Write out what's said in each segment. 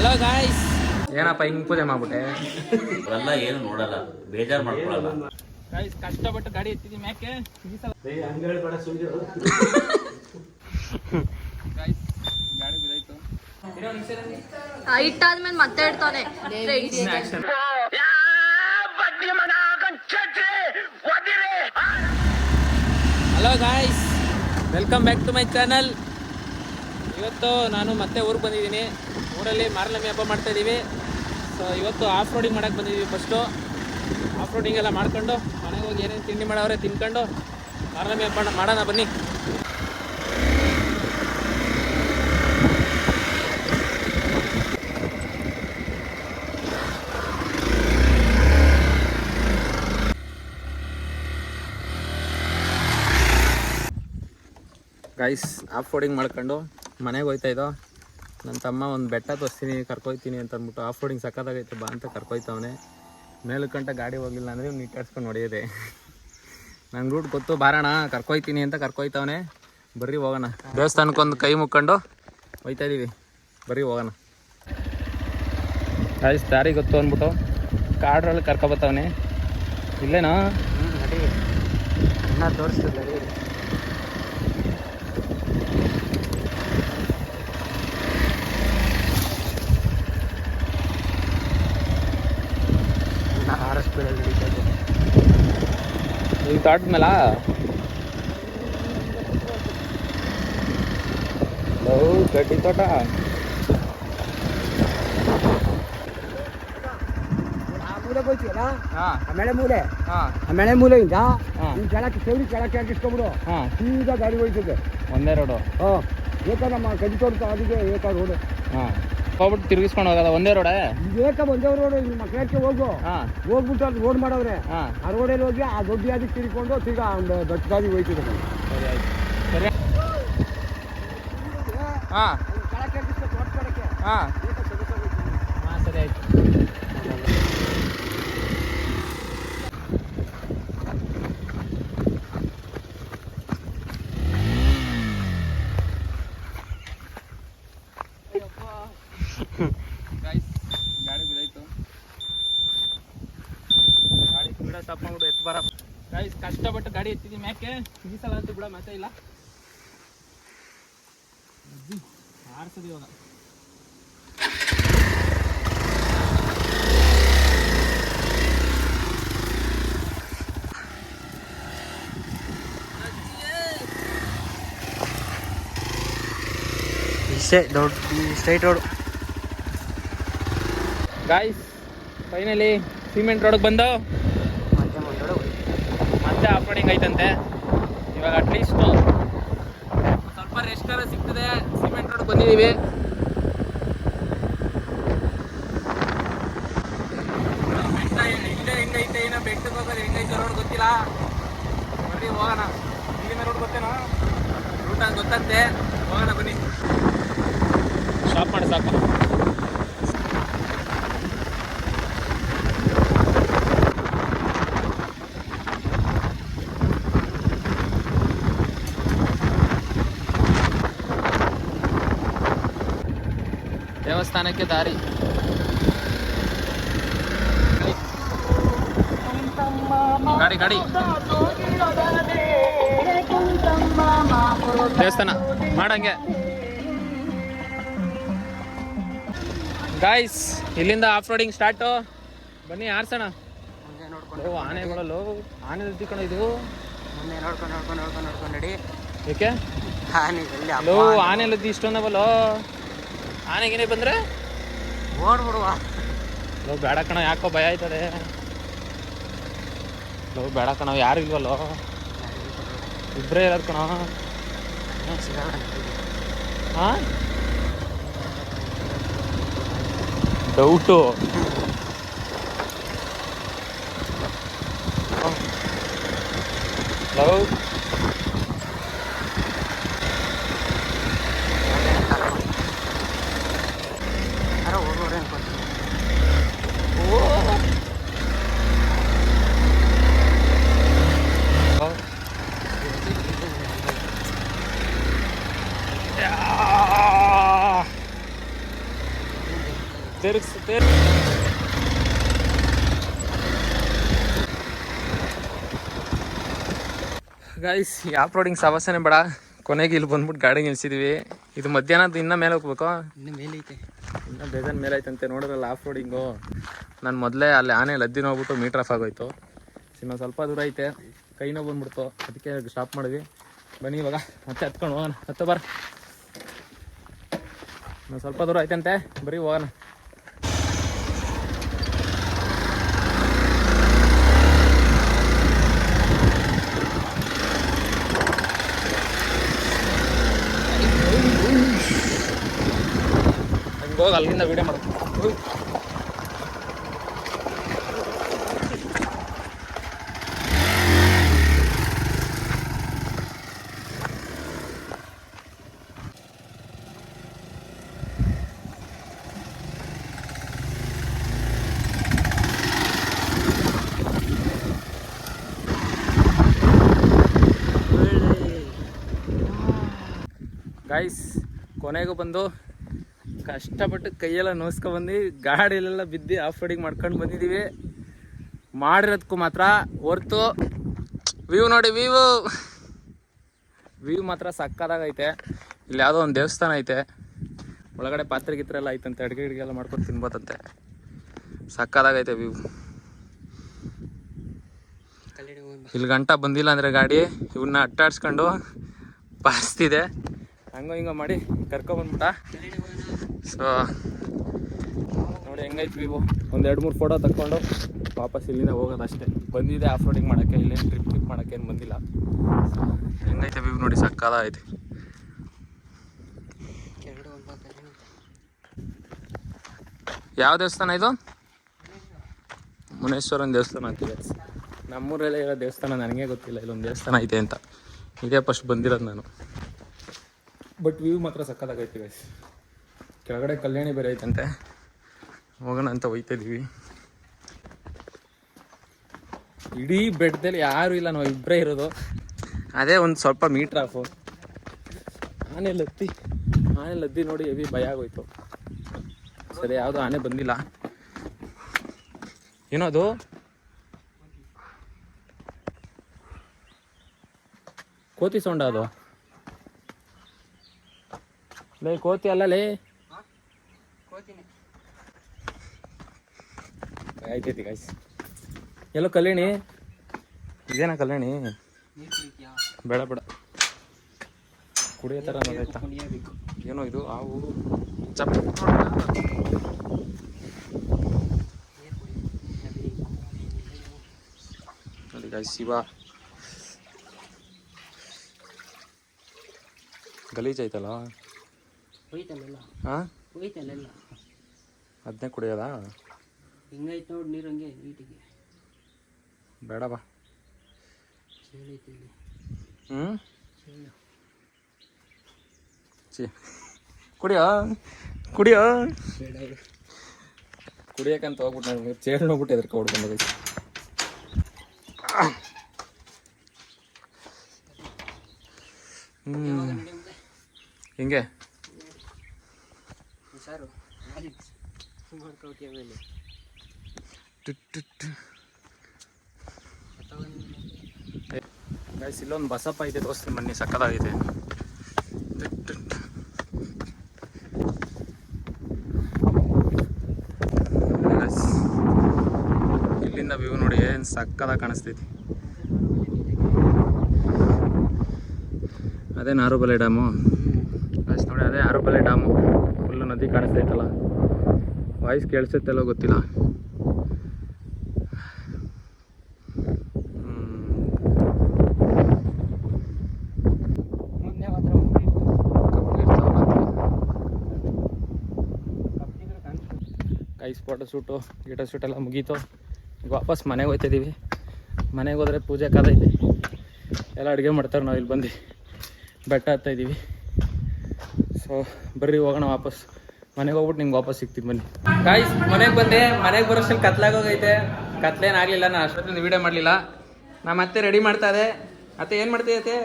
Hello guys ಏನಪ್ಪ ಹಿಂಗ್ ಪೂಜೆ ಮಾಡ್ಬಿಟ್ಟೆ? ಅವರೆಲ್ಲ ಏನು ನೋಡಲ್ಲ ಬೇಜಾರು ಮಾಡ್ಕೊಳಲ್ಲ. ಗಾಯ್ಸ್ ಕಷ್ಟಪಟ್ಟು ಗಾಡಿ ಎತ್ತಿದೀನಿ ಮ್ಯಾಕೆ? ಗಾಯ್ಸ್ ಗಾಡಿ ಬಿದ್ದಾಯ್ತು. ಇಟ್ಟಾದ್ಮೇಲೆ ಮತ್ತೆ ಇಡ್ತಾನೆ hello guys welcome back to my channel ಇವತ್ತು ನಾನು ಮತ್ತೆ ಊರಿಗೆ ಬಂದಿದ್ದೀನಿ. ಊರಲ್ಲಿ ಮಾರಲಮ್ಮಿ ಹಬ್ಬ ಮಾಡ್ತಾ ಇದ್ದೀವಿ ಸೊ ಇವತ್ತು ಆಫ್ ರೋಡಿಂಗ್ ಮಾಡಕ್ಕೆ ಬಂದಿದ್ದೀವಿ ಫಸ್ಟು ಆಫ್ ರೋಡಿಂಗ್ ಎಲ್ಲ ಮಾಡ್ಕೊಂಡು, ಮನೆಗೆ ಹೋಗಿ ಏನೇನು ತಿಂಡಿ ಮಾಡೋರೆ ತಿನ್ಕೊಂಡು ಮಾರಲಮ್ಮಿ ಹಬ್ಬ ಮಾಡೋಣ ಬನ್ನಿ. ಗೈಸ್ ಆಫ್ ರೋಡಿಂಗ್ ಮಾಡ್ಕೊಂಡು ಮನೆಗೆ ಹೋಯ್ತಾ ಇದ್ದೋ. ನನ್ನ ತಮ್ಮ ಒಂದು ಬೆಟ್ಟ ತೋರಿಸ್ತೀನಿ, ಕರ್ಕೊಯ್ತೀನಿ ಅಂತ ಅಂದ್ಬಿಟ್ಟು ಆಫ್ ರೋಡಿಂಗ್ ಸಕ್ಕತ್ತಾಗೈತೆ ಬಾ ಅಂತ ಕರ್ಕೊಯ್ತವನೆ. ಮೇಲಕ್ಕಂಟ ಗಾಡಿ ಹೋಗಿಲ್ಲ ಅಂದರೆ ಇವ್ನು ಇಟ್ಟಾಡ್ಸ್ಕೊಂಡು ಹೊಡೆಯೋದೆ. ನನ್ನ ರೂಟ್ ಗೊತ್ತು ಬಾರಣ ಕರ್ಕೊಯ್ತೀನಿ ಅಂತ ಕರ್ಕೊಯ್ತವನೆ. ಬರ್ರಿ ಹೋಗೋಣ. ದೇವಸ್ಥಾನಕ್ಕೊಂದು ಕೈ ಮುಕ್ಕೊಂಡು ಹೋಯ್ತಾ ಇದ್ದೀವಿ ಬರ್ರಿ ಹೋಗೋಣ. ಆಯ್ತು ದಾರಿ ಗೊತ್ತು ಅಂದ್ಬಿಟ್ಟು ಕಾಡ್ರಲ್ಲಿ ಕರ್ಕೊಬತ್ತವನೆ. ಇಲ್ಲೇನಾ? ತೋರಿಸ್ತಿಲ್ಲ ಈಗ ತೋಟದ ಮೇಲ ಗಡ್ಡಿ ತೋಟ ಆ ಮೂಲೆ ಹೋಯ್ತೀವಲ್ಲ ಹಾ ಆ ಮಳೆ ಮೂಲೆ ಹಾ ಆ ಮಳೆ ಮೂಲೆಯಿಂದ ಹಾ. ಈ ಕೆಳಕ್ಕೆ ಸೌರಿ ಕೆಳಕ್ಕೆ ಹಾಕಿಸ್ಕೊಬಿಡು ಹಾ ಸೀದಾ ಗಾಡಿ ಹೋಯ್ತದೆ ಒಂದೇ ರೋಡು ಹಾಂ ಏಕ ನಮ್ಮ ಕಡಿ ತೋಡ್ತು ಅದಕ್ಕೆ ಏಕ ರೋಡ್ ಹಾ ಹೋಗ್ಬಿಟ್ಟು ತಿರುಗಿಸ್ಕೊಂಡು ಹೋಗೋದ ಒಂದೇ ರೋಡೇ? ಏಕ ಒಂದೇ ರೋಡ್ ನಿಮ್ಮ ಕೇಳಕ್ಕೆ ಹೋಗು. ಹಾ. ಹೋಗ್ಬಿಟ್ಟು ಅದು ರೋಡ್ ಮಾಡವ್ರೆ. ಹಾಂ. ಆ ರೋಡಲ್ಲಿ ಹೋಗಿ ಆ ದೊಡ್ಡ ಗಾದಿ ತಿರ್ಕೊಂಡು ತಿರ್ಗಾ ಒಂದು ದೊಡ್ಡ ಗಾದಿ ಹೋಯ್ತಿದೆ ಸರಿ ಆಯ್ತು. ಸರಿ. ಹಾಂ. ಹಾಂ. ಹಾ ಸರಿ ಆಯ್ತು. ಸ್ಟಾಪ್ ಮಾಡ್ಬಿಟ್ಟು ಎತ್ತು ಬರ. ಗೈಸ್ ಕಷ್ಟಪಟ್ಟು ಗಾಡಿ ಎತ್ತಿದ್ದೀನಿ ಮ್ಯಾಕೆ ಈ ಸಲ ಅಂತೂ ಬಿಡ ಮತ್ತೆ ಇಲ್ಲ. ಆಡ್ಸೋದು ಇವಾಗ. ಇಷ್ಟೇ ದೊಡ್ಡ straight road. Guys finally cement ರೋಡ್ಗೆ ಬಂದು ರೋಡಿಂಗ್ ಐತಂತೆ. ಇವಾಗ ಅಟ್ಲೀಸ್ಟ್ ಸ್ವಲ್ಪ ರೆಸ್ಟ್ ಸಿಗ್ತದೆ. ಸಿಮೆಂಟ್ ರೋಡ್ ಬಂದಿದ್ದೀವಿ ಬೆಟ್ಟ ಹಿಂದೆ ಹೆಂಗೈತೆ ಏನೋ ಬೆಟ್ಟಕ್ಕೆ ಹೋಗೋದು ಹೆಂಗೈತೆ ರೋಡ್ ಗೊತ್ತಿಲ್ಲ. ಬರ್ರಿ, ಹೋಗೋಣ. ಇಲ್ಲಿನ ರೋಡ್ ಗೊತ್ತೇನೋ? ರೂಟ್ ಅಂತ ಗೊತ್ತಂತೆ ಹೋಗೋಣ ಬನ್ನಿ ಸ್ಟಾಪ್ ಮಾಡಿ ಸಾಕು ದೇವಸ್ಥಾನಕ್ಕೆ ದಾರಿ. ಗಾಡಿ ಗಾಡಿ. ದೇವಸ್ಥಾನ ಮಾಡಂಗೆ. ಗಾಯ್ಸ್ ಇಲ್ಲಿಂದ ಆಫ್ ರೋಡಿಂಗ್ ಸ್ಟಾರ್ಟು ಬನ್ನಿ ಆರ್ಸೋಣ. ಆನೆಗಳಲ್ಲೋ ಆನೆ ಕಣ ಇದು. ಮುಂದೆ ನೋಡ್ಕೊಂಡು ನೋಡ್ಕೊಂಡು ನೋಡ್ಕೊಂಡು ನೋಡ್ಕೊಂಡು ನಡಿ. ಏಕೆ? ಆನೆ. ಆನೆ ಇಷ್ಟೊಂದವಲ್ಲೋ ಆನೆಗೇನೆ ಬಂದ್ರೆ? ಓಡ್ಬಿಡುವ. ಲೋ ಬೇಡ ಕಣ ಯಾಕೋ ಭಯ ಆಯ್ತದೆ. ಲೋ ಬೇಡ ಕಣ ಯಾರು ಇಲ್ವಲ್ಲೋ? ಇಬ್ಬರೇ ಇರೋದು ಕಣ. ಹಾಂ? ಡೌಟು. ಲವ್ ಯಾರೋ ಹೋಗೋರೆ ಅನ್ಕೊಂತೀನಿ ತಿರ್ಗ್ಸ್ ಗೈಸ್ ಆಫ್ ರೋಡಿಂಗ್ ಸಮಸ್ಯೆನೇ ಬೇಡ. ಕೊನೆಗೆ ಇಲ್ಲಿ ಬಂದ್ಬಿಟ್ಟು ಗಾಡಿ ನಿಲ್ಸಿದೀವಿ. ಇದು ಮಧ್ಯಾಹ್ನದ ಇನ್ನ ಮೇಲೆ ಹೋಗ್ಬೇಕು. ಇನ್ನೂ ಮೇಲೆ ಐತೆ. ಇನ್ನ ಬೇಜಾನ್ ಮೇಲೆ ಐತಂತೆ ನೋಡಿದ್ರಲ್ಲ ಆಫ್ ರೋಡಿಂಗು ನಾನು ಮೊದಲೇ ಅಲ್ಲಿ ಆನೆ ಲದ್ದಿನ ಹೋಗ್ಬಿಟ್ಟು ಮೀಟ್ರ್ ಆಫ್ ಆಗೋಯ್ತು. ಇನ್ನು ಸ್ವಲ್ಪ ದೂರ ಐತೆ. ಕೈನೋ ಬಂದ್ಬಿಡ್ತು. ಅದಕ್ಕೆ ಸ್ಟಾಪ್ ಮಾಡಿದ್ವಿ. ಬನ್ನಿ ಇವಾಗ ಮತ್ತೆ ಹತ್ಕೊಂಡು ಹೋಗೋಣ. ಹತ್ತು ಬರ. ಇನ್ನೊಂದು ಸ್ವಲ್ಪ ದೂರ ಐತಂತೆ. ಬರೀ ಹೋಗೋಣ. ಹಂಗೆ ಅಲ್ಲಿಂದ ವಿಡಿಯೋ ಮಾಡ್ತೀನಿ. ಗಾಯ್ಸ್ ಕೊನೆಗೂ ಬಂದು ಕಷ್ಟಪಟ್ಟು ಕೈಯೆಲ್ಲ ನೋಸ್ಕೊಂಡ್ಬಂದು ಗಾಡಿಲೆಲ್ಲ ಬಿದ್ದು ಆಫ್ ರೋಡಿಂಗ್ ಮಾಡ್ಕೊಂಡು ಬಂದಿದ್ದೀವಿ. ಮಾಡಿರೋದಕ್ಕೂ ಮಾತ್ರ ಹೊರ್ತು ವ್ಯೂ ನೋಡಿ, ವ್ಯೂ. ವ್ಯೂ ಮಾತ್ರ ಸಕ್ಕದಾಗೈತೆ ಇಲ್ಲಿ ಯಾವುದೋ ಒಂದು ದೇವಸ್ಥಾನ ಐತೆ. ಒಳಗಡೆ ಪಾತ್ರೆ ಗಿತ್ರೆ ಎಲ್ಲ ಐತಂತೆ ಅಡುಗೆ ಗಿಡಿಗೆ ಎಲ್ಲ ಮಾಡ್ಕೊಂಡು ತಿನ್ಬೋದಂತೆ. ಸಕ್ಕದಾಗೈತೆ ವ್ಯೂ. ಇಲ್ಲಿ ಗಂಟ ಬಂದಿಲ್ಲ ಅಂದರೆ ಗಾಡಿ ಇವನ್ನ ಅಟ್ಟಾಡ್ಸ್ಕೊಂಡು ಬಾರಿಸ್ತಿದೆ ಹಂಗೋ ಹಿಂಗೋ ಮಾಡಿ ಕರ್ಕೊಬಂದ್ಬಿಟ್ಟ ಸೊ ನೋಡಿ ಹೆಂಗೈತೆ ವಿವೋ ಒಂದು ಎರಡು ಮೂರು ಫೋಟೋ ತಕ್ಕೊಂಡು ವಾಪಸ್ ಇಲ್ಲಿಂದ ಹೋಗೋದು ಅಷ್ಟೇ ಬಂದಿದೆ ಆಫ್ ರೋಡಿಂಗ್ ಮಾಡೋಕ್ಕೆ ಇಲ್ಲೇನು ಟ್ರಿಪ್ ಟ್ರಿಪ್ ಮಾಡೋಕ್ಕೆ ಏನು ಬಂದಿಲ್ಲ. ಹೆಂಗೈತೆ ವ್ಯೂ ನೋಡಿ ಸಕ್ಕದ ಐತೆ ಯಾವ ದೇವಸ್ಥಾನ ಇದು? ಮುನೇಶ್ವರನ ದೇವಸ್ಥಾನ ಅಂತಿದೆ. ನಮ್ಮೂರಲ್ಲೇ ಇರೋ ದೇವಸ್ಥಾನ ನನಗೆ ಗೊತ್ತಿಲ್ಲ ಇಲ್ಲೊಂದು ದೇವಸ್ಥಾನ ಐತೆ ಅಂತ. ಇದೇ ಫಸ್ಟ್ ಬಂದಿರೋದು ನಾನು. ಬಟ್ ವ್ಯೂ ಮಾತ್ರ ಸಕ್ಕತ್ತಾಗೈತಿ ಗೈಸ್ ಕೆಳಗಡೆ ಕಲ್ಯಾಣಿ ಬೇರೆ ಐತಂತೆ. ಹೋಗೋಣ ಅಂತ ಹೋಯ್ತಾ ಇದೀವಿ. ಇಡೀ ಬೆಟ್ಟದಲ್ಲಿ ಯಾರು ಇಲ್ಲ, ನಾವು ಇಬ್ಬರೇ ಇರೋದು. ಅದೇ ಒಂದು ಸ್ವಲ್ಪ ಮೀಟ್ರ್ ಆಫು ಆನೆ ಲತ್ತಿ ಆನೆ ಲದ್ದಿ ನೋಡಿ ಹೆವಿ ಭಯ ಆಗೋಯ್ತು. ಸರಿ, ಯಾವುದು ಆನೆ ಬಂದಿಲ್ಲ. ಏನೋ ಅದು ಕೋತಿ ಸೊಂಡ ಅದು. ಲೇ, ಕೋತಿ ಅಲ್ಲ ಲೇ. ಆಯ್ತೈತಿ ಗಾಯ್ಸ್ ಎಲ್ಲೋ ಕಲ್ಯಾಣಿ? ಇದೇನಾ ಕಲ್ಯಾಣಿ? ಬೇಡ ಬೇಡ. ಕುಡಿಯೋ ಥರ ನೋಡಾಯ್ತಾ ಏನೋ ಇದು ಹಾವು ಚಪ್ಪ. ನೋಡಿ ಗಾಯ್ಸ್ ಶಿವ. ಗಲೀಜ್ ಆಯ್ತಲ್ಲ? ಹಾಂ ಹೋಯ್ತಲ್ಲ ಅದನ್ನೇ ಕುಡಿಯೋದಾ? ಹಿಂಗೈತೆ ನೋಡಿ ನೀರು ಹಂಗೆ ನೀಟಿಗೆ ಬೇಡ ಬಾ ಚೇಳೈತೆ ಇಲ್ಲಿ ಹ್ಞೂ ಚೇಳು ಚಿ ಕುಡಿಯೋ? ಕುಡಿಯೋ? ಬೇಡ ಇದು. ಕುಡಿಯೋಕಂತ ಹೋಗ್ಬಿಟ್ಟು ನನಗೆ ಚೇಳು ನೋಡ್ಬಿಟ್ಟು ಎದ್ರಕ ಹೊಡ್ಕೊಂಡು ಹ್ಞೂ ಹಿಂಗೆ? ಸಾರು ಗೈಸ್ ಇಲ್ಲೊಂದು ಬಸಪ್ಪ ಇದೆ ತೋರಿಸ್ತೀನಿ ಮನೆ ಸಕ್ಕದಾಗಿದೆ Guys, ಇಲ್ಲಿಂದ ವ್ಯೂ ನೋಡಿ ಏನು ಸಕ್ಕದಾಗ ಕಾಣಿಸ್ತೈತಿ. ಅದೇ ನಾರುಬಲೆ ಡ್ಯಾಮು ಗೈಸ್ ನೋಡಿ ಅದೇ ಆರುಬಲೆ ಡ್ಯಾಮು ಫುಲ್ಲು ನದಿ ಕಾಣಿಸ್ತೈತಲ್ಲ. ವಾಯ್ಸ್ ಕೇಳಿಸುತ್ತಲ್ಲೋ ಗೊತ್ತಿಲ್ಲ. ಕೈ ಫೋಟೋ ಶೂಟು ಗೀಟೋ ಶೂಟ್ ಎಲ್ಲ ಮುಗೀತು. ಈಗ ವಾಪಸ್ ಮನೆಗೆ ಹೋಗ್ತಿದ್ದೀವಿ ಮನೆಗೆ ಹೋದರೆ ಪೂಜೆ ಇದೆ. ಎಲ್ಲ ಅಡುಗೆ ಮಾಡ್ತಾರೆ ನಾವು ಇಲ್ಲಿ ಬಂದು. ಬೆಟ್ಟ ಹತ್ತಿದ್ದೀವಿ ಸೊ ಬರ್ರಿ ಹೋಗೋಣ ವಾಪಸ್. ಮನೆಗೆ ಹೋಗ್ಬಿಟ್ಟು ನಿಮ್ಗೆ ವಾಪಸ್ ಸಿಗ್ತೀವಿ ಬನ್ನಿ. ಕಾಯ್ಸ್ ಮನೆಗೆ ಬಂದೆ. ಮನೆಗೆ ಬರೋಷ್ಟಲ್ಲಿ ಕತ್ಲಾಗೋಗೈತೆ ಕತ್ಲೇನಾಗಲಿಲ್ಲ ನಾನು ಅಷ್ಟೊತ್ತಿಂದ ವೀಡಿಯೋ ಮಾಡಲಿಲ್ಲ. ನಾ ಮತ್ತೆ ರೆಡಿ ಮಾಡ್ತಾ ಇದೆ ಅತ್ತೆ, ಏನು ಮಾಡ್ತಿದ್ದೆ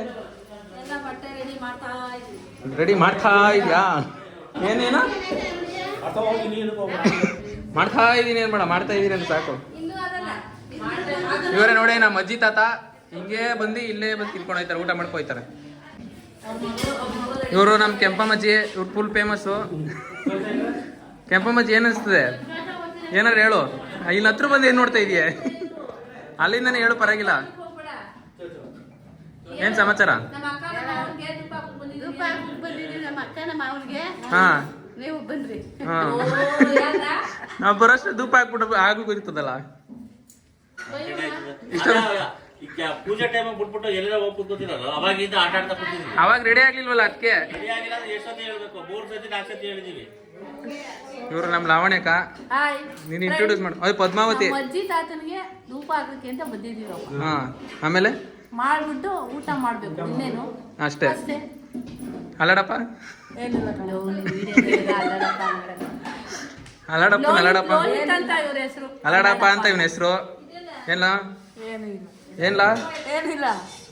ರೆಡಿ ಮಾಡ್ತಾ ಇದೆಯಾ? ಏನೇನು? ಮಾಡ್ತಾ ಇದ್ದೀನಿ, ಏನು ಮಾಡ ಮಾಡ್ತಾ ಇದ್ದೀನಿ ಅಂತ ಸಾಕು. ಇವರೇ ನೋಡಿ, ನಮ್ಮ ಅಜ್ಜಿ ತಾತ ಹಿಂಗೆ ಬಂದು ಇಲ್ಲೇ ಬಂದು ತಿನ್ಕೊಂಡು ಹೋಯ್ತಾರೆ ಊಟ ಮಾಡ್ಕೊಯ್ತಾರೆ ಇವರು ನಮ್ಮ ಕೆಂಪಮ್ಮಜ್ಜಿ ಇವ್ರು ಫುಲ್ ಫೇಮಸ್ಸು ಕೆಂಪಮ್ಮಜ್ಜಿ ಏನ್ ಅನಿಸ್ತದೆ? ಏನಾರು ಹೇಳು. ಇಲ್ಲಿ ಹತ್ರ ಬಂದು ಏನ್ ನೋಡ್ತಾ ಇದೀಯ? ಅಲ್ಲಿಂದನೇ ಹೇಳು ಪರವಾಗಿಲ್ಲ. ಏನ್ ಸಮಾಚಾರ? ಹಾ. ನೀವು ಬರೋಷ್ಟು ಧೂಪ ಹಾಕ್ಬಿಟ್ಟು ಆಗ್ಲು ಗೊತ್ತದಲ್ಲ ಇಷ್ಟ ಪೂಜೆ ಟೈಮ್ ಬಿಟ್ಬಿಟ್ಟು ಎಲ್ಲೆಲ್ಲ ಹೋಗಿ ಕೂತ್ಕೊತಿರಲ್ಲ? ಅವಾಗಿಂದ ಆಟ ಆಡ್ತಾ ಕೂತಿದ್ವಿ ಅವಾಗ ರೆಡಿ ಆಗ್ಲಿಲ್ವಲ್ಲ ಅದಕ್ಕೆ ರೆಡಿ ಆಗಿಲ್ಲ ಅಂದ್ರೆ ಎಷ್ಟು ಸತಿ ಹೇಳ್ಬೇಕು? ಮೂರ್ ಸತಿ ನಾಲ್ಕು ಸತಿ ಹೇಳಿದೀವಿ. ಇವರು ನಮ್ಮ ಲಾವಣ್ಯಕ ಹಾಯ್ ನೀನು ಇಂಟ್ರೊಡ್ಯೂಸ್ ಮಾಡು. ಅದು ಪದ್ಮಾವತಿ. ನಮ್ಮ ಅಜ್ಜಿ ತಾತನಿಗೆ ಧೂಪ ಹಾಕಕ್ಕೆ ಅಂತ ಬಂದಿದ್ದೀವಿ ಹಾ. ಆಮೇಲೆ? ಮಾಡ್ಬಿಟ್ಟು ಊಟ ಮಾಡ್ಬೇಕು ಇನ್ನೇನು. ಅಷ್ಟೇ. ಅಷ್ಟೇ. ಅಲ್ಲಡಪ್ಪ? ಏನಿಲ್ಲ ಕಣೋ, video ಅಲ್ಲಡಪ್ಪ ಅಂದ್ಬಿಡೋಣ. ಅಲ್ಲಡಪ್ಪ. ಅಲ್ಲಡಪ್ಪ ಲೋಹಿತ್ ಅಂತ ಇವ್ರ ಹೆಸರು. ಅಲ್ಲಡಪ್ಪ ಅಂತ ಇವನ ಹೆಸರು. ಏನ? ಏನು ಇಲ್ಲ. ಏನ್ಲ ಏನಿಲ್ಲ.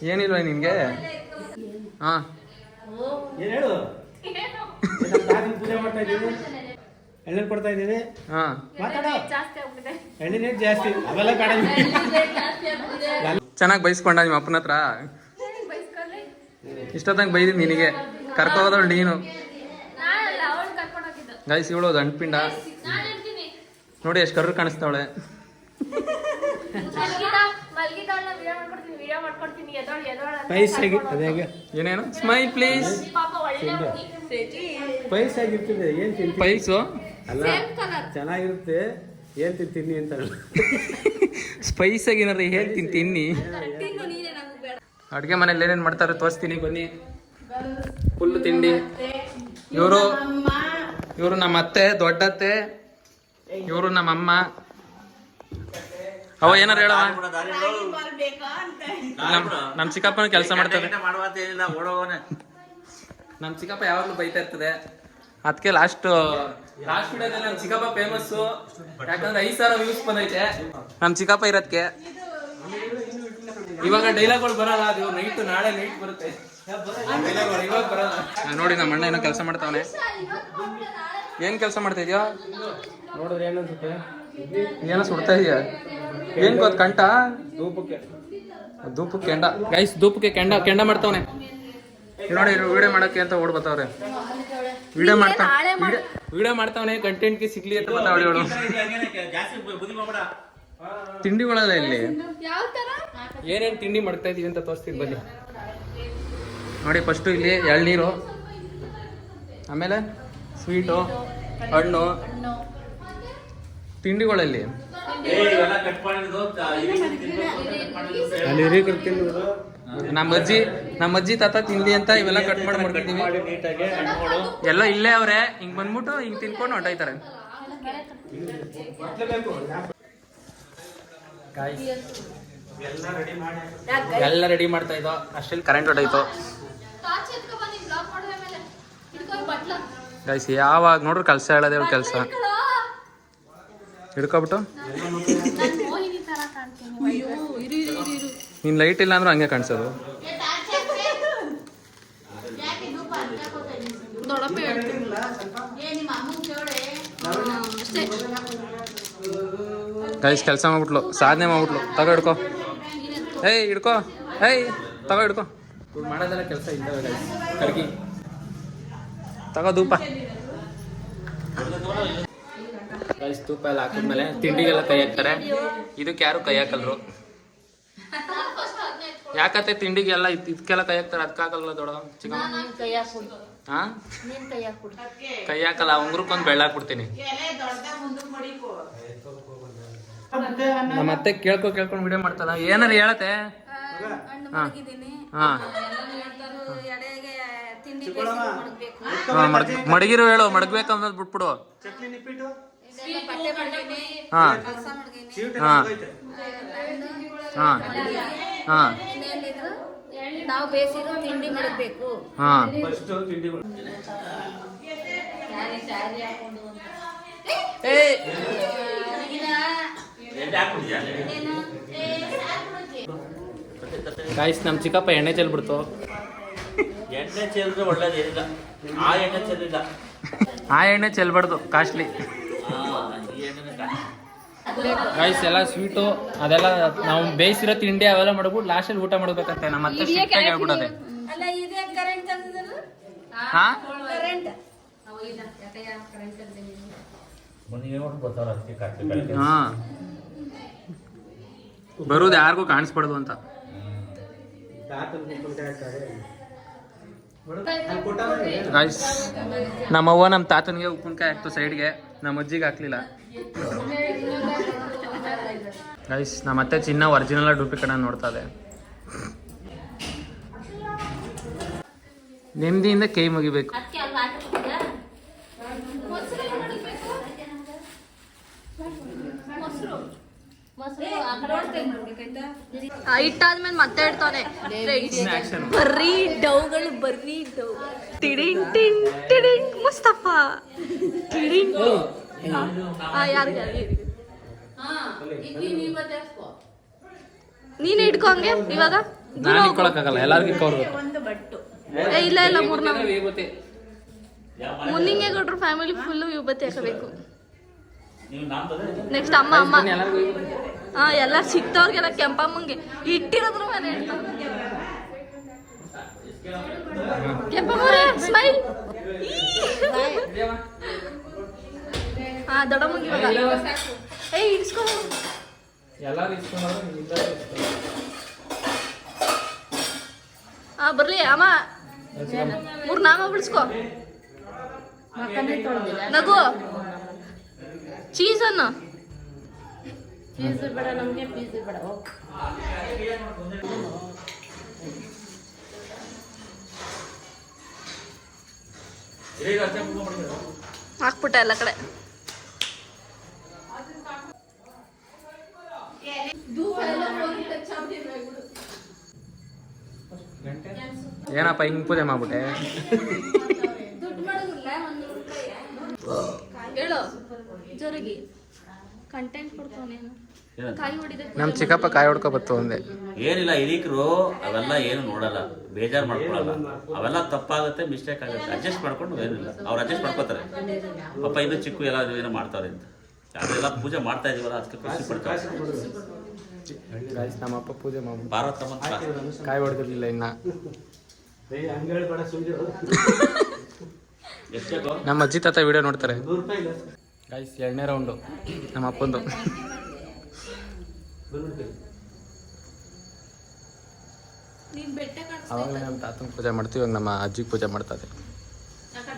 ಏನಿಲ್ವ ನಿನ್ಗೆ? ಹಾ. ಪೂಜೆ ಮಾಡ್ತಾ ಇದ್ದೀವಿ ಎಳ್ನೀರು ಕೊಡ್ತಾ ಇದ್ದೀವಿ ಹಾ. ಮಾತಾಡ. ಜಾಸ್ತಿ ಆಗ್ಬಿಟ್ಟಿದೆ. ಎಳ್ನೀರು ರೇಟ್ ಜಾಸ್ತಿ. ಅವೆಲ್ಲ ಚೆನ್ನಾಗಿ ಬೈಸ್ಕೊಂಡ ನಿಮ್ಮ ಅಪ್ಪನ ಹತ್ರ? ಇಷ್ಟೊತ್ತಂಗೆ ಬೈದಿದ್ ನಿನಗೆ. ಕರ್ಕೋದಳು ನೀನು. ನಾನಲ್ಲ ಅವಳು ಕರ್ಕೊಂಡು ಹೋಗಿದ್ದು. ಗೈಸ್ ಇವಳು ಅಂಟ್ಪಿಂಡ ನೋಡಿ ಎಷ್ಟು ಕರ್ರು ಕಾಣಿಸ್ತಾವಳೆ ಮಲ್ಗಿದವಳನ್ನ ವಿಡಿಯೋ ಮಾಡ್ಕೊಡ್ತೀನಿ ವಿಡಿಯೋ ಮಾಡ್ಕೊಡ್ತೀನಿ ಎದೋಳು ಎದೋಳು ಅಂತ ಪೈಸೆ ಅದೇ ಏನೇನು? Smile please. ಪಾಪ ಒಳ್ಳೆ ಹುಡುಗಿ. ಪೈಸೆ ಆಗಿರ್ತದೆ. ಏನ್ ತಿಂತೀನಿ ಪೈಸು ಅಲ್ಲ ಚೆನ್ನಾಗಿರುತ್ತೆ. ಏನ್ ತಿಂತೀನಿ ಅಂತ ಸ್ಪೈಸ್ ಆಗಿ ಏನಾರ ಹೇಳ್ತೀನಿ ತಿನ್ನಿ? ಅಡುಗೆ ಮನೇಲಿ ಏನೇನು ಮಾಡ್ತಾರೆ ತೋರಿಸ್ತೀನಿ ಬನ್ನಿ. ಫುಲ್ ತಿಂಡಿ. ಇವರು ಇವರು ನಮ್ಮ ಅತ್ತೆ ದೊಡ್ಡತ್ತೆ. ಇವರು ನಮ್ಮ ಅಮ್ಮ ಅವ ಏನಾರು ಹೇಳವ ನಮ್ ನಮ್ಮ ಚಿಕ್ಕಪ್ಪನ ಕೆಲಸ ಮಾಡ್ತಾರೆ ನಮ್ ಏನಿಲ್ಲ ಓಡೋಗೋನೆ. ನಮ್ಮ ಚಿಕ್ಕಪ್ಪ ಯಾವಾಗಲೂ ಬೈತಾ ಇರ್ತದೆ. ಅದಕ್ಕೆ ಲಾಸ್ಟ್ ಲಾಸ್ಟ್ ವಿಡಿಯೋದಲ್ಲಿ ನಮ್ಮ ಚಿಕ್ಕಪ್ಪ ಫೇಮಸ್ ಯಾಕಂದ್ರೆ ಐದು ಸಾವಿರ ವ್ಯೂಸ್ ಬಂದೈತೆ. ನಮ್ಮ ಚಿಕ್ಕಪ್ಪ ಇರೋದಕ್ಕೆ ಇವಾಗ ಡೈಲಾಗ್ಗಳು ಬರಲ್ಲ ಅದು ನೈಟ್ ನಾಳೆ ನೈಟ್ ಬರುತ್ತೆ. ಇವಾಗ ಬರಲ್ಲ. ನೋಡಿ ನಮ್ಮ ಅಣ್ಣ ಏನೋ ಕೆಲಸ ಮಾಡ್ತಾವನೆ. ಏನ್ ಕೆಲಸ ಮಾಡ್ತಾ ಇದೆಯೋ? ನೋಡಿದ್ರೆ ಏನನ್ಸುತ್ತೆ? ಏನೋ ಸುಡ್ತಾ ಇದೀಯ? ಏನ್ ಗೊತ್ತ ಕಂಟ ಧೂಪಕ್ಕೆ ಧೂಪಕ್ಕೆ ಕೆಂಡ. ಗೈಸ್ ಧೂಪಕ್ಕೆ ಕೆಂಡ ಕೆಂಡ ಮಾಡ್ತಾವನೆ. ನೋಡಿ ವಿಡಿಯೋ ಮಾಡಕ್ಕೆ ಅಂತ ಓಡ್ ಬರ್ತಾವ್ರೆ ವಿಡಿಯೋ ಮಾಡ್ತಾ ವಿಡಿಯೋ ಮಾಡ್ತಾವನೆ ಕಂಟೆಂಟ್ಗೆ ಸಿಗ್ಲಿ ಅಂತ ಬರ್ತಾವಳೆ ಅವಳು ಜಾಸ್ತಿ ಬುದ್ಧಿ ಮಾಡ್ಬೇಡ. ತಿಂಡಿಗಳಲ್ಲ ಇಲ್ಲಿ? ಯಾವ ತರ? ಏನೇನ್ ತಿಂಡಿ ಮಾಡ್ತಾ ಇದೀವಿ ಅಂತ ತೋರಿಸ್ತೀನಿ ಬನ್ನಿ. ನೋಡಿ ಫಸ್ಟು ಇಲ್ಲಿ ಎಳ್ನೀರು ಆಮೇಲೆ ಸ್ವೀಟು ಹಣ್ಣು. ಹಣ್ಣು. ತಿಂಡಿಗಳಲ್ಲಿ? ನಮ್ಮ ಅಜ್ಜಿ ನಮ್ಮ ಅಜ್ಜಿ ತಾತ ತಿಂಡಿ ಅಂತ ಇವೆಲ್ಲ ಕಟ್ ಮಾಡಿ ಮಾಡ್ಕೊತೀವಿ ಮಾಡಿ ನೀಟಾಗಿ ಹಣ್ಣುಗಳು ಎಲ್ಲ ಇಲ್ಲೇ ಅವ್ರೆ ಹಿಂಗ್ ಬಂದ್ಬಿಟ್ಟು ಹಿಂಗ್ ತಿನ್ಕೊಂಡು ಹೊಂಟೋಯ್ತಾರೆ. ಎಲ್ಲ ರೆಡಿ ಮಾಡ್ತಾ ಇದ್ದೋ ಅಷ್ಟಲ್ಲಿ ಕರೆಂಟ್ ಹೊಟ್ಟೋಯ್ತು ಗೈಸ್ ಯಾವಾಗ ನೋಡ್ರಿ ಕೆಲಸ ಹೇಳೋದೇ ಕೆಲಸ. ಹಿಡ್ಕೊಬಿಟ್ಟು? ನಾನು ಮೋಹಿನಿ ತರ ಕಾಣ್ತೀನಿ ಅಯ್ಯೋ ಇರು ಇರು ಇರು ಇರು ನೀನ್ ಲೈಟ್ ಇಲ್ಲ ಅಂದ್ರೆ ಹಂಗೆ ಕಾಣಿಸೋದು. ಕೈಸ್ ಗೈಸ್ ಕೆಲಸ ಮಾಡ್ಬಿಟ್ಲು. ಸಾಧನೆ ಮಾಡ್ಬಿಟ್ಲು. ತಗೋ ಹಿಡ್ಕೊ. ಏಯ್ ಹಿಡ್ಕೊ. ಏಯ್ ತಗೋ ಹಿಡ್ಕೊ. ಮಾಡೋದೆಲ್ಲ ಕೆಲಸ ಇದ್ದಾವೆ ಗೈಸ್ ಕರ್ಗಿ ತಗೋ ಧೂಪ. ಗೈಸ್ ಧೂಪ ಎಲ್ಲ ಹಾಕಿದ್ಮೇಲೆ ತಿಂಡಿಗೆಲ್ಲ ಕೈ ಹಾಕ್ತಾರೆ. ಇದಕ್ಕೆ ಯಾರು ಕೈ ಹಾಕಲ್ರು? ಯಾಕತ್ತೆ ತಿಂಡಿಗೆಲ್ಲ ಇದ್- ಇದಕ್ಕೆಲ್ಲ ಕೈ ಹಾಕ್ತಾರೆ? ಅದಕ್ಕೆ ಹಾಕಲ್ಲ ದೊಡ್ಡ ಚಿಕ್ಕ ನೀನ್ ಕೈ ಹಾಕಲ್ಲ ಉಂಗ್ರಕ್ಕೊಂದು ಬೆಳ್ಳ ಹಾಕ್ಬಿಡ್ತೀನಿ. ನಮ್ಮ ಅತ್ತೆ ಕೇಳ್ಕೊ ಕೇಳ್ಕೊಂಡು ವಿಡಿಯೋ ಮಾಡ್ತಾರ ಏನಾರು ಹೇಳತ್ತೆ? ಮಡಗಿರು ಹೇಳು ಮಡಗ್ಬೇಕು ಅನ್ನೋದು ಬಿಟ್ಬಿಡು ಹಾ. ಹಾ. ಹಾ ಹಾ ನಾವು ಬೇಸಿರೋ ತಿಂಡಿ ಮಾಡಬೇಕು ಹಾ. ಗಾಯ್ಸ್ ನಮ್ಮ ಚಿಕ್ಕಪ್ಪ ಎಣ್ಣೆ ಚೆಲ್ಬಿಡ್ತು. ಎಣ್ಣೆ ಚೆಲ್ಲಿದ್ರೆ ಒಳ್ಳೇದಿಲ್ಲ. ಆ ಎಣ್ಣೆ ಚೆಲ್ಲಿಲ್ಲ. ಆ ಎಣ್ಣೆ ಚೆಲ್ಬಾರ್ದು ಕಾಸ್ಟ್ಲಿ ಗೈಸ್ ಎಲ್ಲ ಸ್ವೀಟು ಅದೆಲ್ಲ ನಾವು ಬೇಯಿಸಿರೋ ತಿಂಡಿ ಅವೆಲ್ಲ ಮಾಡ್ಬಿಟ್ಟು ಲಾಸ್ಟಲ್ಲಿ ಊಟ ಮಾಡ್ಬೇಕಂತೆ. ನಮ್ಮ ಅತ್ತೆ ಸಿಟ್ಟಾಗಿ ಹೇಳ್ಬಿಡೋದೆ ಅಲ್ಲ ಇದೇ ಕರೆಂಟ್ ತಂದಿದ್ದಲ್ಲ ಹಾ? ಕರೆಂಟ್ ಹಾ. ಬರುದು ಯಾರಿಗೂ ಕಾಣಿಸ್ಬಾರ್ದು ಅಂತ. ನಮ್ಮ ಅವ್ವ ನಮ್ಮ ತಾತನಿಗೆ ಉಪ್ಪಿನಕಾಯಿ ಹಾಕ್ತು ಸೈಡ್ಗೆ ನಮ್ಮ ಅಜ್ಜಿಗೆ ಹಾಕ್ಲಿಲ್ಲ. ಗೈಸ್ ನಮ್ಮ ಮತ್ತೆ ಚಿನ್ನ ಒರಿಜಿನಲ್ ಡೂಪ್ಲಿಕೇಟ್ ನೋಡ್ತಾ ಇದೆ ನೆಮ್ಮದಿಯಿಂದ ಕೈ ಮುಗಿಬೇಕು. ಇಟ್ಟಾದ್ಮೇಲೆ ಮತ್ತೆ ಇಡ್ತಾನೆ. ಬರ್ರಿ ಡೌಗಳು ಬರ್ರಿ ಡೌ ಟಿಡಿಂಗ್ ಮುಸ್ತಫಾ. ಟಿಡಿಂಗ್. ಆ ಯಾರಿಗೆ ಯಾರಿಗೆ ಈಗ ನೀನು ಇವತ್ತು ಎಸ್ಕೋ ನೀನೇ ಇಟ್ಕೊಂಗೆ ಇವಾಗ? ನಾನು ಇಟ್ಕೊಳಕ್ಕಾಗಲ್ಲ ಎಲ್ಲರಿಗೂ ಇಟ್ಕೊಳ್ಬೇಕು ಏ ಇಲ್ಲ ಇಲ್ಲ ಮೂರ್ನ ಮುನ್ನಿಂಗೆ ಕೊಟ್ರು ಫ್ಯಾಮಿಲಿ ಫುಲ್ ವಿಭೂತಿ ಹಾಕಬೇಕು. ನೆಕ್ಸ್ಟ್ ಅಮ್ಮ ಅಮ್ಮ. ಹಾ ಎಲ್ಲ ಸಿಕ್ತವ್ರಿಗೆಲ್ಲ ಕೆಂಪಮ್ಮಂಗೆ ಇಟ್ಟಿರೋದ್ರ ಮೇಲೆ ಇಡ್ತಾರೆ. ಕೆಂಪಮ್ಮವ್ರೆ ಸ್ಮೈಲ್ ಹಾ ದೊಡ್ಡಮ್ಮಂಗೆ ಇವಾಗ. ಏ ಇಡ್ಸ್ಕೊ ಹಾ ಬರ್ಲಿ ಅಮ್ಮ. ಮೂರ್ ನಾಮ ಬಿಡಿಸ್ಕೊ. ನಗು. ಚೀಸ್ ಅನ್ನು ಚೀಸ್ ಬೇಡ ನಮಗೆ ಪೀಸ್ ಬೇಡ ಹೋಗ್. ಹಾಕ್ಬಿಟ್ಟ ಎಲ್ಲ ಕಡೆ. ಏನಪ್ಪ ಹಿಂಗ್ ಪೂಜೆ ಮಾಡ್ಬಿಟ್ಟೆ? ಹೇಳು ಜೋರಾಗಿ. ಕಂಟೆಂಟ್ ಕೊಡ್ತಾವನೇನು ಕಾಯಿ ಹೊಡಿದೆ ನಮ್ ಚಿಕ್ಕಪ್ಪ ಕಾಯಿ ಹೊಡ್ಕೊ ಬತ್ತು ಒಂದೇ ಏನಿಲ್ಲ ಹಿರಿಕರು ಅವೆಲ್ಲ ಏನು ನೋಡಲ್ಲ. ಬೇಜಾರು ಮಾಡ್ಕೊಳಲ್ಲ. ಅವೆಲ್ಲ ತಪ್ಪಾಗುತ್ತೆ ಮಿಸ್ಟೇಕ್ ಆಗುತ್ತೆ. ಅಡ್ಜಸ್ಟ್ ಮಾಡ್ಕೊಂಡು ಏನಿಲ್ಲ. ಅವ್ರು ಅಡ್ಜಸ್ಟ್ ಮಾಡ್ಕೋತಾರೆ. ಪಾಪ ಇದು ಚಿಕ್ಕ ಎಲ್ಲ ಏನೋ ಮಾಡ್ತಾರೆ ಅಂತ. ಅದೆಲ್ಲ ಪೂಜೆ ಮಾಡ್ತಾ ಇದೀವಲ್ಲ ಅದಕ್ಕೆ ಖುಷಿ ಪಡ್ತಾರೆ ಗಾಯ್ಸ್ ನಮ್ಮಪ್ಪ ಪೂಜೆ ಮಾಡಿ ಭಾರತ ಕಾಯಿ ಹೊಡೆದಿರ್ಲಿಲ್ಲ ಇನ್ನ. ಎಷ್ಟೇ ನಮ್ಮ ಅಜ್ಜಿ ತಾತ ವಿಡಿಯೋ ನೋಡ್ತಾರೆ. ಗಾಯ್ಸ್ ಎರಡನೇ ರೌಂಡು ನಮ್ಮ ಅಪ್ಪಂದು. ನೀನ್ ಬೆಟ್ಟ ಕಾಣಿಸ್ತಾ ಅವಾಗ ನಮ್ಮ ತಾತನ ಪೂಜೆ ಮಾಡ್ತೀವಿ ಇವಾಗ ನಮ್ಮ ಅಜ್ಜಿಗೆ ಪೂಜೆ ಮಾಡ್ತಾ ಯಾರೋ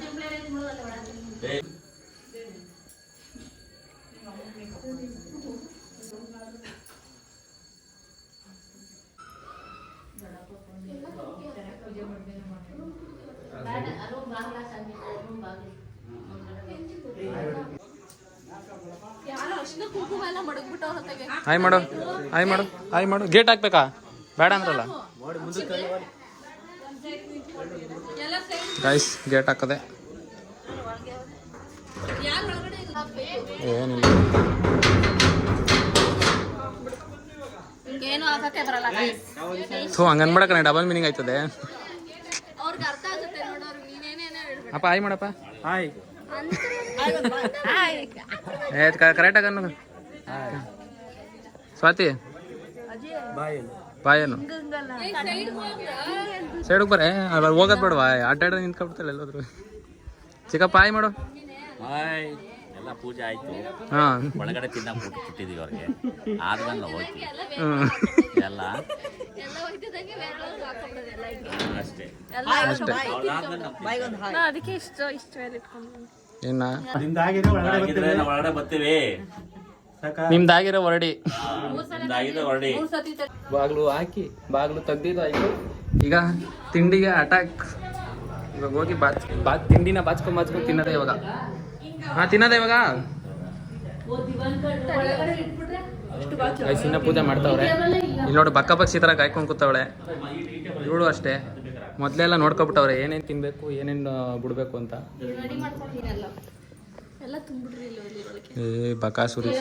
ಹಾಯ್ ಮಾಡು ಹಾಯ್ ಮಾಡು ಹಾಯ್ ಮಾಡು ಗೇಟ್ ಹಾಕ್ಬೇಕಾ? ಬೇಡ ಅಂದ್ರಲ್ಲ. ಗೈಸ್ ಗಾಯ್ಸ್ ಗೇಟ್ ಹಾಕದೆ. ಏನಿಲ್ಲ. ಏನು ಹಾಕಕ್ಕೆ ಬರಲ್ಲ guys. ಥೂ ಹಂಗೆ ಅನ್ಬೇಡಕ್ಕ ಡಬಲ್ ಮೀನಿಂಗ್ ಆಯ್ತದೆ. ಅವ್ರಿಗೆ ಅರ್ಥ ಆಗುತ್ತೆ ನೋಡೋರು ನೀನೇನೇನೇ ಹೇಳ್ಬೇಕು. ಅಪ್ಪ ಹಾಯ್ ಮಾಡಪ್ಪ ಹಾಯ್ ಕರೆಕ್ಟ್ ಆಗ ಕರೆಕ್ಟಾಗಿ ಅನ್ನೋದು ಸ್ವಾತಿ? ಬಾಯೇನು? ಸೈಡ್ಗೆ ಬರೇ ಅಲ್ಲಿ ಹೋಗೋದು ಬೇಡವಾ? ಅಡ್ಡಾಡ ನಿಂತ್ಕೊಂಡ್ಬಿಡ್ತಾಳೆ ಎಲ್ಲಾದ್ರು. ಚಿಕ್ಕಪ್ಪ ಆಯ್ ಮಾಡು. ಹಾಯ್. ಎಲ್ಲ ಪೂಜೆ ಆಯ್ತು. ಹಾಂ. ಒಳಗಡೆ ತಿನ್ನ ಕೊಟ್ಟಿದ್ದೀವಿ ಅವ್ರಿಗೆ. ಆದ್ಮೇಲೆ ಹೋಯ್ತು. ಎಲ್ಲ ಅಷ್ಟೇ. ಅದಕ್ಕೆ ಇಷ್ಟ ಇಷ್ಟ ಒಳಗಡೆ ಬರ್ತೀವಿ. ನಿಮ್ದಾಗಿರೋ ಹೊರಡಿ ಬಾಗ್ಲು ಹಾಕಿ ಬಾಗ್ಲು ತೆಗ್ದಿದ್ದು ಆಯ್ತು. ಈಗ ತಿಂಡಿಗೆ ಅಟ್ಯಾಕ್ ಇವಾಗ ಹೋಗಿ ಬಾಚ್ ಬಾ ತಿಂಡಿನ ಬಾಚ್ಕೊಂಡ್ ಬಾಚ್ಕೊಂಡ್ ತಿನ್ನೋದೇ ಇವಾಗ. ಹಾ ತಿನ್ನೋದೇ ಇವಾಗ. ಇನ್ನ ಪೂಜೆ ಮಾಡ್ತಾವ್ರೆ. ಇಲ್ಲಿ ನೋಡಿ ಬಕ್ಕ ಪಕ್ಷಿ ತರ ಕಾಯ್ಕೊಂಡ್ ಕೂತವಳೆ. ಇವಳು ಅಷ್ಟೇ. ಮೊದ್ಲೆಲ್ಲ ನೋಡ್ಕೊಬಿಟ್ಟವ್ರೆ ಏನೇನ್ ತಿನ್ಬೇಕು ಏನೇನ್ ಬಿಡಬೇಕು ಅಂತ. ಎಲ್ಲ ತುಂಬಿಡ್ರಿ ಏ ಬಕಾಸುರಿ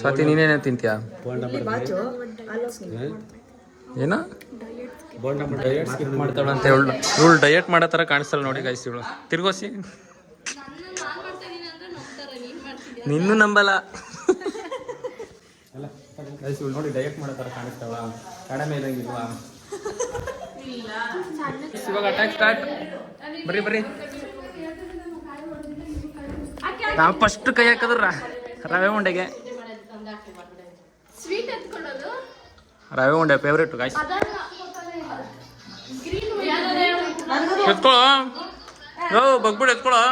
ಸ್ವಾತಿ ನೀನೇನೇ ತಿಂತೀಯ? ಏನ? ಡಯಟ್ ಸ್ಕಿಪ್ ಮಾಡ್ತಾಳೆ ಅಂತ ಹೇಳು ಇವಳು ಡಯಟ್ ಮಾಡೋ ಥರ ಕಾಣಿಸ್ತಲ್ಲ ನೋಡಿ ಗೈಸ್ ಇವಳು. ತಿರ್ಗೋಸಿ. ನಿನ್ನೂ ನಂಬಲ್ಲ. ಅಲ್ಲ ಗೈಸ್ ಇವಳು ನೋಡಿ ಡಯಟ್ ಮಾಡೋ ಥರ ಕಾಣಿಸ್ತಾವ ಕಡಿಮೆ ಇರಂಗಿಲ್ವಾ? ಇವಾಗ ಅಟ್ಯಾಕ್ ಸ್ಟಾರ್ಟ್ ಬರ್ರಿ ಬರ್ರಿ. ನಾವು ಫಸ್ಟ್ ಕೈ ಹಾಕಿದ್ರ ರವೆ ಉಂಡೆಗೆ. ರವೆ ಉಂಡೆ ಫೇವ್ರೇಟ್ ಗಾಯ್ಸ್ ಎತ್ಕೊಳ್ಳೋ? ಬಗ್ಬಿಡು ಎತ್ಕೊಳ್ಳೋ.